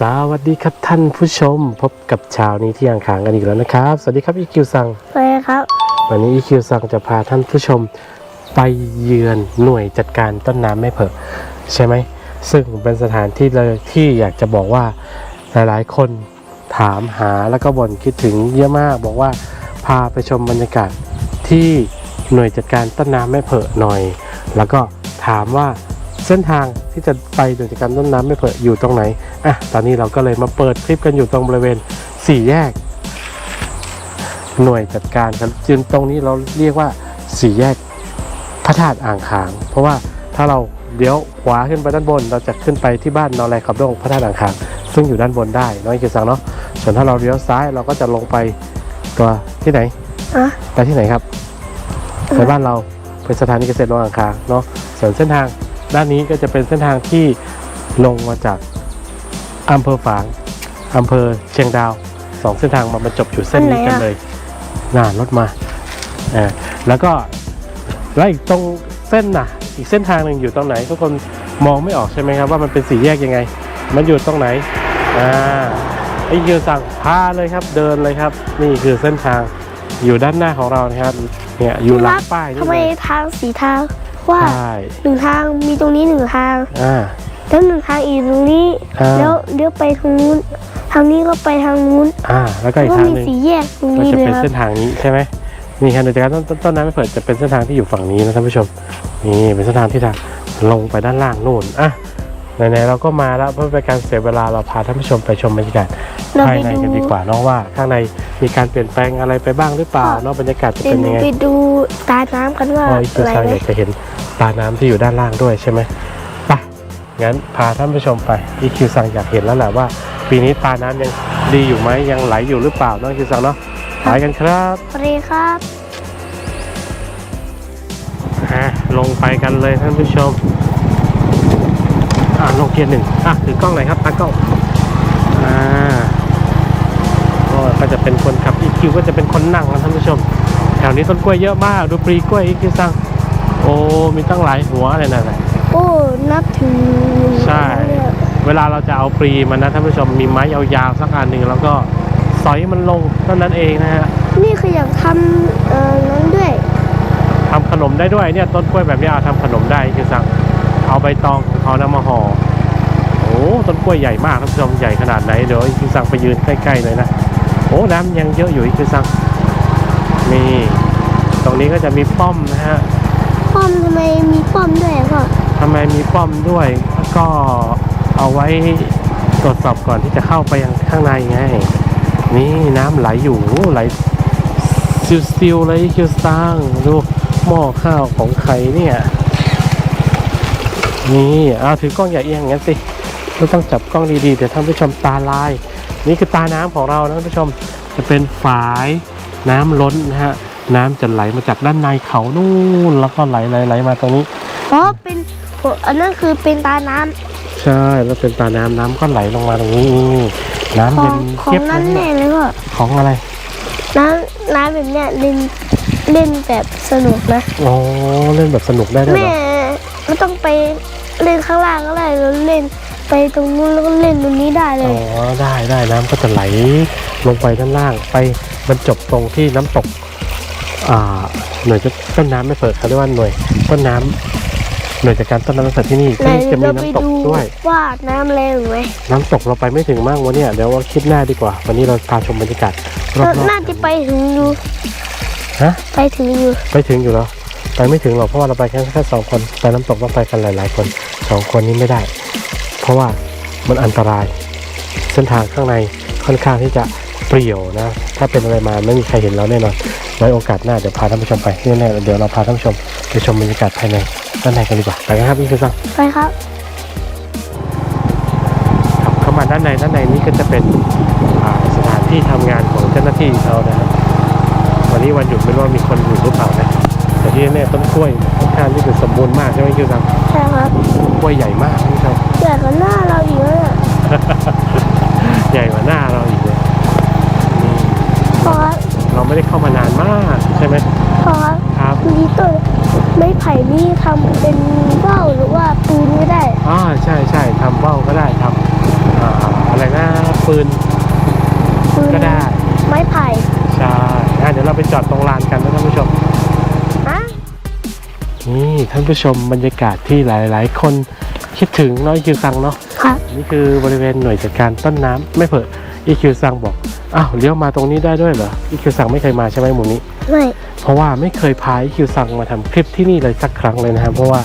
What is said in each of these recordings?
สวัสดีครับท่านผู้ชมพบกับเช้านี้ที่อ่างขางกันอีกแล้วนะครับ สวัสดีครับอีคิวซังไปครับ วันนี้อีคิวซังจะพาท่านผู้ชมไปเยือนหน่วยจัดการต้นน้ำไม่เผิกใช่ไหมซึ่งเป็นสถานที่เลยที่อยากจะบอกว่าหลายๆ คนถามหาแล้วก็บ่นคิดถึงเยอะมาก บอกว่าพาไปชมบรรยากาศที่หน่วยจัดการต้นน้ำไม่เผิกหน่อย แล้วก็ถามว่า เส้นทางที่จะไปหน่วยจัดการต้นน้ำไม่เผิกอยู่ตรงไหนอะตอนนี้เราก็เลยมาเปิดคลิปกันอยู่ตรงบริเวณสี่แยก หน่วยจัดการครับจึงตรงนี้เราเรียกว่าสี่แยกพระธาตุอ่างขาง เพราะว่าถ้าเราเลี้ยวขวาขึ้นไปด้านบน เราจะขึ้นไปที่บ้านนอแลขับดงพระธาตุอ่างขาง ซึ่งอยู่ด้านบนได้น้อยเกียรติสังเนาะส่วนถ้าเราเลี้ยวซ้ายเราก็จะลงไปตัวที่ไหนอะไปที่ไหนครับไปบ้านเราเป็นสถานีเกษตรโรงอ่างขางเนาะส่วนเส้นทาง ด้านนี้ก็จะเป็นเส้นทางที่ลงมาจากอำเภอฝางอำเภอเชียงดาวสองเส้นทางมาบรรจบอยู่เส้นนี้กันเลยน่ารถมาอ่าแล้วก็แล้วอีกตรงเส้นน่ะ อีกเส้นทางหนึ่งอยู่ตรงไหนทุกคนมองไม่ออกใช่ไหมครับ ว่ามันเป็นสี่แยกยังไง มันอยู่ตรงไหนอ่าไอ้คิวสั่งพาเลยครับเดินเลยครับ นี่คือเส้นทางอยู่ด้านหน้าของเรานะครับเนี่ยอยู่หลังป้ายนี่ทำไมเลยทางสีทาง ว่าใช่หนึ่งทางมีตรงนี้หนึ่งทาง อ่า แล้วหนึ่งทางอีกตรงนี้ อ่า แล้วเลี้ยวไปทางนู้น ทางนี้ก็ไปทางนู้นอ่า แล้วก็แล้วอีกก็ทางมีหนึ่งสีแยกตรงก็นี้จะเลยเป็นครับ เส้นทางนี้ใช่ไหมนี่ครับในจากการต้นต้นต้นน้ำไม่เปิดจะเป็นเส้นทางที่อยู่ฝั่งนี้นะท่านผู้ชม นี่เป็นเส้นทางที่ทางลงไปด้านล่างนู่นอะไหนๆเราก็มาแล้วเพื่อเป็นการเสียเวลาเราพาท่านผู้ชมไปชมบรรยากาศเราภายไปในดูกันดีกว่าเน้องว่า ข้างในมีการเปลี่ยนแปลงอะไรไปบ้างหรือเปล่าเนาะบรรยากาศจะเดี๋ยเป็วนหนูยังไง ไปดูตาน้ำกันว่าเพราะอีคิวอะไรซังไหมอยากจะเห็น ตาน้ำที่อยู่ด้านล่างด้วยใช่ไหมไปงั้นพาท่านผู้ชมไปอีคิวซังอยากเห็นแล้วแหละว่า ปีนี้ตาน้ำยังดีอยู่ไหมยังไหลอยู่หรือเปล่าเน้องคิวซังเนาะไปกันครับสวัสดีครับอะลงไปกันเลยท่านผู้ชมอ่าลงเกียร์หนึ่งอะถือกล้องหน่อยครับตากล้องอ่าก็ก็จะเป็นคนขับ EQ ก็จะเป็นคนนั่งนะท่านผู้ชมแถวนี้ต้นกล้วยเยอะมากดูปลีกล้วย EQ สั่ง โอ้ มีตั้งหลายหัวเลยนะนะโอ้ นับถึงใช่ เวลาเราจะเอาปลีมันนะท่านผู้ชมมีไม้ยาวๆสักอันหนึ่งแล้วก็สอยมันลงเท่านั้นเองนะฮะ นี่คืออยากทำเอ่อนั้นด้วยทำขนมได้ด้วยเนี่ยต้นกล้วยแบบนี้เอาทำขนมได้คือสั่งเอาใบตองของเขานำมาห่อโอ้ต้นกล้วยใหญ่มากท่านผู้ชมใหญ่ขนาดไหนเดี๋ยวคือสั่งไปยืนใกล้ๆเลยนะโอ้น้ำยังเยอะอยู่คือสั่งนี่ตรงนี้ก็จะมีป้อมนะฮะป้ อมทำไมมีป้อมด้วยอะพ่อทำไมมีป้อมด้วยก็เอาไว้ตรวจสอบก่อนที่จะเข้าไปยังข้างในไง นี่น้ำไหลอยู่ไหลซิวๆเลยคิวซังดูหม้อข้าวของใครเนี่ย นี่เอาถือกล้องอย่าเอียงงั้นสิเราต้องจับกล้องดีๆเดี๋ยวท่านผู้ชมตาลาย นี่คือตาน้ำของเรานะท่านผู้ชมจะเป็นฝายน้ำล้นนะฮะ น้ำจะไหลมาจากด้านในเขานู่นแล้วก็ไหลไหลไหลมาตรงนี้อ๋อเป็นโอ้อันนั้นคือเป็นตาน้ำใช่แล้วเป็นตาน้ำน้ำก็ไหลลงมาตรงนี้นี่น้ำขอเย็งนของเจี๊ยบนั้นเลยแน่เนี่ยเลยพ่อของอะไร น้ำน้ำแบบเนี้ยเล่นเล่นแบบสนุกนะอ๋อเล่นแบบสนุกได้ด้วยเหรแม่อไม่ต้องไปเล่นข้างล่างก็ได้เราเล่นไปตรงนู้นแล้วก็เล่นตรงนี้ได้เลอ๋ยอได้ได้น้ำก็จะไหลลงไปด้านล่างไปบรรจบตรงที่น้ำตกอ่า หน่วยจะต้นน้ำไม่เปิดเขาเรียกว่าหน่วยต้นน้ำหน่วยจัดการต้นน้ำไม่เปิดที่นี่ไหนซึ่งจะมีเราไปน้ำตกดูด้วยว่าน้ำแรงไหมน้ำตกเราไปไม่ถึงมากวันเนี้ยเดี๋ยวว่าคลิปหน้าดีกว่า วันนี้เราพาชมบรรยากาศรอบๆน่าจะไปถึงอยู่ฮะไปถึงอยู่ไปถึงอยู่แล้วไปไม่ถึงหรอกเพราะว่าเราไปแค่แค่สองคนไปน้ำตกต้องไปกันหลาย ๆ คนสองคนนี้ไม่ได้ เพราะว่ามันอันตราย เส้นทางข้างในค่อนข้างที่จะ เปรี่ยวนะ ถ้าเป็นอะไรมาไม่มีใครเห็นเราแน่นอนไว้โอกาสหน้าเดี๋ยวพาท่านผู้ชมไปแน่ๆเดี๋ยวเราพาท่านผู้ชมไปชมบรรยากาศภายในด้านในกันดีกว่าไปกันครับพี่คือซังไปครับขับเข้ามาด้านในด้านในนี้ก็จะเป็นอ่าสถานที่ทำงานของเจ้าหน้าที่เขานะครับวันนี้วันหยุดไม่รู้ว่ามีคนอยู่หรือเปล่านะแต่ที่แน่ๆต้นกล้วยค่อนข้างที่จะสมบูรณ์มากใช่ไหมคิวซังใช่ครับกล้วยใหญ่มากท่านผู้ชมใหญ่กว่าหน้าเราอีกแล้วเนี่ย เราไม่ได้เข้ามานานมากใช่ไหมพอครับครับมีต้นไม้ไผ่นี่ทำเป็นว่าวหรือว่าปืนก็ได้อ่าใช่ใช่ทำเบ้าก็ได้ทำอ่าอะไรฟืนฟืนก็ได้ ไม้ไผ่ใช่อะเดี๋ยวเราไปจอดตรงลานกันนะท่านผู้ชมอะนี่ท่านผู้ชมบรรยากาศที่หลาย ๆ คนคิดถึงเน้อยคิวซังเนาะครับนี่คือบริเวณหน่วยจัดการต้นน้ำไม่เผลออีคิวซังบอก อ้าวเลี้ยวมาตรงนี้ได้ด้วยเหรออีคิวซังไม่เคยมาใช่ไหมหมู่นี้ ไม่เพราะว่าไม่เคยพาอีคิวซังมาทำคลิปที่นี่เลยสักครั้งเลยนะครับเพราะว่า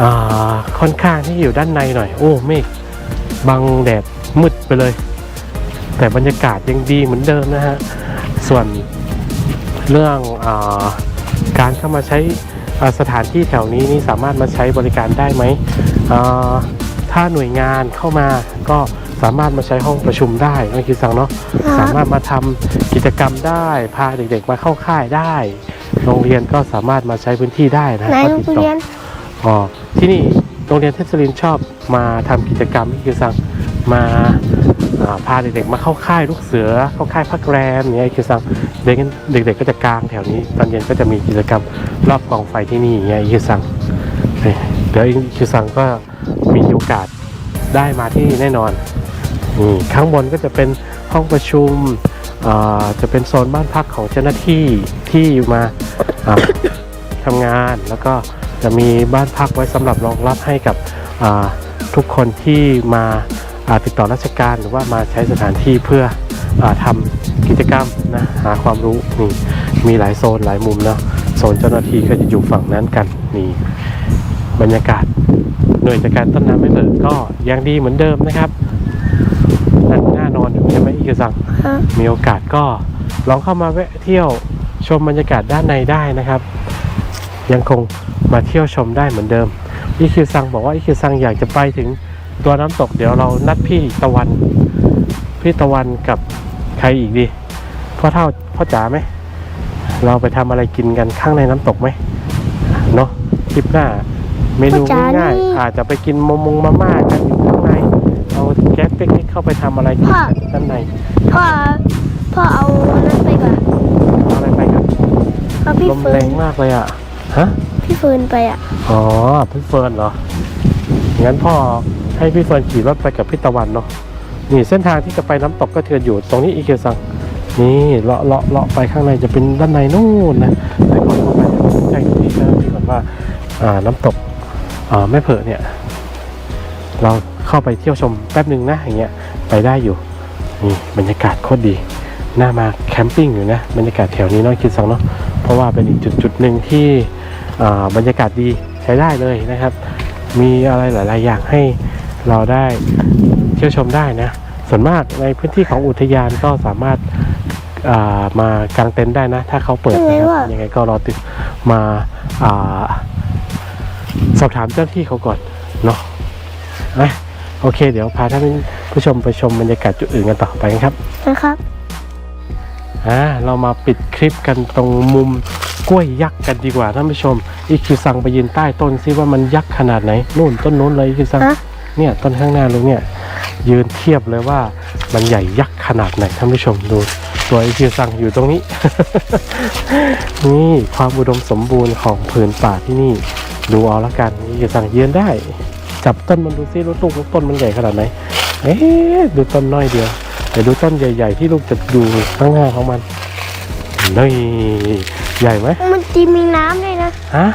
อ่าค่อนข้างที่อยู่ด้านในหน่อย โอ้เมฆบังแดดมืดไปเลย แต่บรรยากาศยังดีเหมือนเดิมนะฮะส่วนเรื่องอาการเข้ามาใช้อ่าสถานที่แถวนี้นี่สามารถมาใช้บริการได้ไหมอ่าถ้าหน่วยงานเข้ามาก็ สามารถมาใช้ห้องประชุมได้นะคิวซังเนาะคสารับมารถมาทำกิจกรรมได้ พาเด็กๆมาเข้าค่ายได้ โรงเรียนก็สามารถมาใช้พื้นที่ได้นะไหนก็โรติดงต่อ เรียนอ๋อที่นี่โรงเรียนเทศรินทร์ชอบมาทำกิจกรรมที่คือสั่งมาอ่าพาเด็กๆมาเข้าค่ายลูกเสือ เข้าค่ายพักแรมอย่างเงี้ยคือสั่งเด็กเด็กๆก็จะกางแถวนี้ ตอนเย็นก็จะมีกิจกรรมรอบกองไฟที่นี่อย่างเงี้ยคือสั่งเดี๋ยวคือสั่งก็มีโอกาสได้มาที่นี่แน่นอนนี่ ข้างบนก็จะเป็นห้องประชุมจะเป็นโซนบ้านพักของเจ้าหน้าที่ที่มาอ่าทำงานแล้วก็จะมีบ้านพักไว้สำหรับรองรับให้กับทุกคนที่มาติดต่อราชการหรือว่ามาใช้สถานที่เพื่ออทำกิจกรรมนะหาความรู้นี่มีหลายโซนหลายมุมเนาะโซนเจ้าหน้าที่ก็จะอยู่ฝั่งนั้นกันนี่บรรยากาศหน่วยจัดการต้นน้ำไม่เบิกก็ยังดีเหมือนเดิมนะครับ นั่นน่านอนอยู่ใช่ไหมอีกสังครับมีโอกาสก็ลองเข้ามาแวะเที่ยวชมบรรยากาศด้านในได้นะครับ ยังคงมาเที่ยวชมได้เหมือนเดิมอีคิวซังบอกว่าอีคิวซังอยากจะไปถึงตัวน้ำตกเดี๋ยวเรานัดพี่ตะวัน พี่ตะวันกับใครอีกดีพ่อเท่าพ่อจ๋าไหมเราไปทำอะไรกินกันข้างในน้ำตกไหมเนาะคลิปหน้าเมนูพ่อจ๋าง่ายนี่ๆอาจจะไปกินมงมงมาม่ากันอยู่ข้างใน เอาแก๊สปิกนิกเข้าไปทำอะไรกินกันด้านในพ่อพ่อเอานั้นไปก่อนเอาอะไรไปครับเอาพี่ลมเฟิแรร์นงมากเลยอะฮะพี่เฟิร์นไปอะอ๋อพี่เฟิร์นเหรองั้นพ่อให้พี่เฟิร์นขี่รถไปกับพี่ตะวันเนาะนี่เส้นทางที่จะไปน้ำตกก็เทือนอยู่ตรงนี้อีเกียซังนี่เลาะเลาะเลาะไปข้างในจะเป็นด้านในนู่นนะแต่ก่อนเข้าไปเนี่ยผมแจ้งที่เจ้าหน้าที่ก่อนว่าอ่าน้ำตกอ่าแม่เผอเนี่ย เรา เข้าไปเที่ยวชมแป๊บหนึ่งนะอย่างเงี้ยไปได้อยู่นี่บรรยากาศโคตรดีน่ามาแคมปิ้งอยู่นะบรรยากาศแถวนี้เนาะคิดสังเนาะเพราะว่าเป็นอีกจุดจุดๆหนึ่งที่อ่าบรรยากาศดีใช้ได้เลยนะครับ มีอะไรหลาย ๆ อย่างให้เราได้เที่ยวชมได้นะส่วนมากในพื้นที่ของอุทยานก็สามารถอ่ามากางเต็นท์ได้นะ ถ้าเขาเปิดนะครับยังไงก็รอติดมาอ่าสอบถามเจ้าหน้าที่เขาก่อนเนาะอะ โอเค เดี๋ยวพาท่านผู้ชมไปชมบรรยากาศจุดอื่นกันต่อไปกันครับนะครับอ่าเรามาปิดคลิปกันตรงมุมกล้วยยักษ์กันดีกว่าท่านผู้ชม อีคิวซังไปยืนใต้ต้นซิว่ามันยักษ์ขนาดไหนนู่นต้นนู้นเลยอีคิวซังฮะเนี่ยต้นข้างหน้าลุงเนี่ยยืนเทียบเลยว่ามันใหญ่ยักษ์ขนาดไหนท่านผู้ชมดูตัวอีคิวซังอยู่ตรงนี้ นี่ความอุดมสมบูรณ์ของผืนป่าที่นี่ ดูเอาละกันอีคิวซังยืนได้ จับต้นมันดูซิรู้ลูกต้นมันใหญ่ขนาดไหนเอ๊ะดูต้นน้อยเดียวเดี๋ยวดูต้นใหญ่ ๆ ที่ลูกจะดูข้างหน้าของมันนี่ใหญ่ไหมมันจะมีน้ำด้วยนะฮะ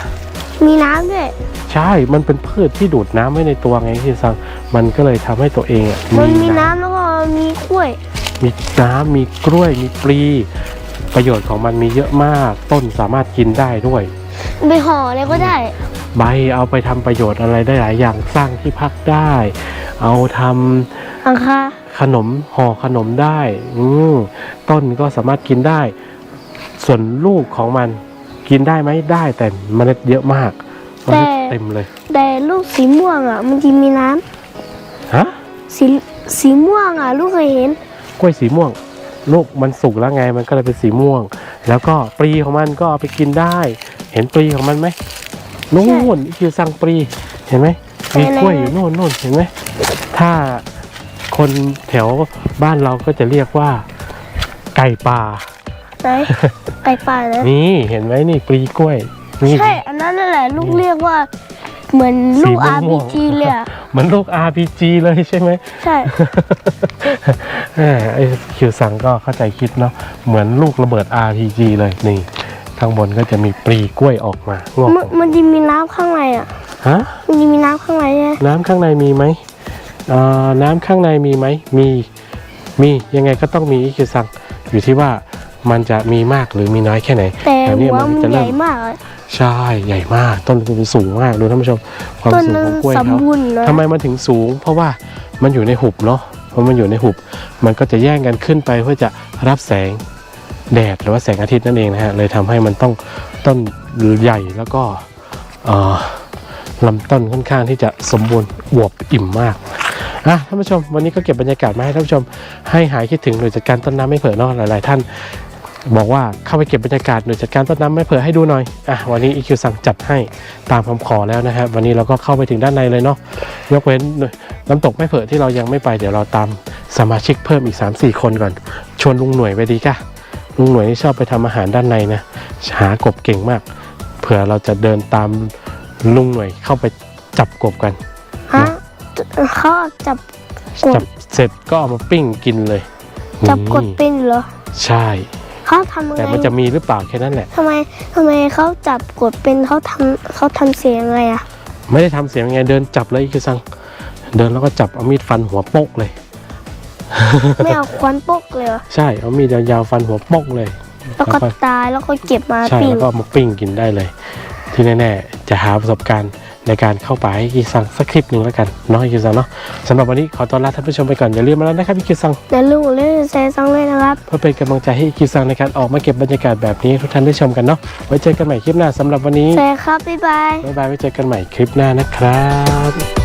มีน้ำด้วยใช่ มันเป็นพืชที่ดูดน้ำไว้ในตัวไงที่ซังมันก็เลยทำให้ตัวเองอะมันมีน้ำแล้วก็มีกล้วย มีน้ำมีกล้วยมีปลี ประโยชน์ของมันมีเยอะมาก ต้นสามารถกินได้ด้วย ไปห่ออะไรก็ได้ ใบเอาไปทำประโยชน์อะไรได้หลายอย่างสร้างที่พักได้ เอาทำอังคาขนมห่อขนมได้ อืมต้นก็สามารถกินได้ ส่วนลูกของมันกินได้ไหมได้แต่เมล็ดเยอะมากเมล็ดเต็มเลย แต่ลูกสีม่วงอะมันจะมีน้ำฮะสีสีม่วงอะ ลูกเคยเห็นกล้วยสีม่วง ลูกมันสุกแล้วไงมันก็เลยเป็นสีม่วง แล้วก็ปลีของมันก็เอาไปกินได้ เห็นปลีของมันไหม นู่ใช่นคือสั่งปลีเห็นไหมมีกล้วยอยู่โน่นโน่นเห็นไหมถ้าคนแถวบ้านเราก็จะเรียกว่า ไก่ป่าไหนไก่ป่านะนี่เห็นไหมนี่ปลีกล้วยนี่ใช่อันนั้นนั่นแหละลูกเรียกว่า เหมือนลูกสีม่วงๆ RPG เลยอะเหมือนลูก RPG เลยใช่ไหมใช่แหมไอคิวซังก็เข้าใจคิดเนาะเหมือนลูกระเบิด RPG เลยนี่ ข้างบนก็จะมีปลีกล้วยออกมางอกมันมันจะมีน้ำข้างในอะฮะมันจะมีน้ำข้างในใช่ไหมน้ำข้างในมีไหมเอ่อน้ำข้างในมีไหมมีมียังไงก็ต้องมีคิวซังอยู่ที่ว่ามันจะมีมากหรือมีน้อยแค่ไหนแต่แต่หัเนี่ยวมันจะใหเริ่ญ่มมากอะใช่ใหญ่มาก ต้นมันสูงมากดูท่านผู้ชมความต้นสูงมันของกล้วยสมเขาบูรณ์นะทำไมมันถึงสูง เพราะว่ามันอยู่ในหุบเนาะเพราะมันอยู่ในหุบ มันก็จะแย่งกันขึ้นไปเพื่อจะรับแสง แดดหรือว่าแสงอาทิตย์นั่นเองนะฮะเลยทำให้มันต้องต้นใหญ่แล้วก็ลำต้นค่อนข้างที่จะสมบูรณ์อวบอิ่มมากอะท่านผู้ชมวันนี้ก็เก็บบรรยากาศมาให้ท่านผู้ชมให้หายคิดถึงหน่วยจัดการต้นน้ำไม่เผลอเนาะหลาย ๆ ท่าน บอกว่าเข้าไปเก็บบรรยากาศหน่วยจัดการต้นน้ำไม่เผลอให้ดูหน่อยอะวันนี้ EQ สั่งจัดให้ตามคำขอแล้วนะครับวันนี้เราก็เข้าไปถึงด้านในเลยเนาะยกเว้นน้ำตกไม่เผลอที่เรายังไม่ไปเดี๋ยวเราตามสมาชิกเพิ่มอีก 3-4 คนก่อน ชวนลุงหน่วยไปดีกะ ลุงหน่วยนี่ชอบไปทำอาหารด้านในนะหากบเก่งมาก เผื่อเราจะเดินตามลุงหน่วยเข้าไปจับกบกันฮะเขาจับกจัดบเสร็จก็เอามาปิ้งกินเลย จับกดนี่เป็นเหรอ ใช่เขาทำยังแต่ไงมันจะมีหรือเปล่าแค่นั้นแหละทำไมทำไมเขาจับกดเป็นเขาทำเขาทำเสียงยังไงอะไม่ได้ทำเสียงยังไงเดินจับเลยอีกซัง เดินแล้วก็จับเอามีดฟันหัวโปกเลย ไม่เอาควันปกเลยเหรอใช่เอามีดยาวๆฟันหัวโปกเลย แล้วก็ตายแล้วก็เก็บมาใช่ปิ้งแล้วก็เอามาปิ้งกินได้เลย ที่แน่ๆจะหาประสบการณ์ในการเข้าป่าให้กิซังสักคลิปหนึ่งแล้วกันเนาะอีกิซังเนาะสำหรับวันนี้ขอต้อนรับท่านผู้ชมไปก่อนอย่าลืมมาแล้วนะครับอีกิซังแต่ลูกเล่นเซซังเลยนะครับ เพื่อเป็นกำลังใจให้อีกิซังในการออกมาเก็บบรรยากาศแบบนี้ให้ทุกท่านได้ชมกันเนาะไว้เจอกันใหม่คลิปหน้าสำหรับวันนี้เซครับบ๊ายบายบ๊ายบายไว้เจอกันใหม่คลิปหน้านะครับ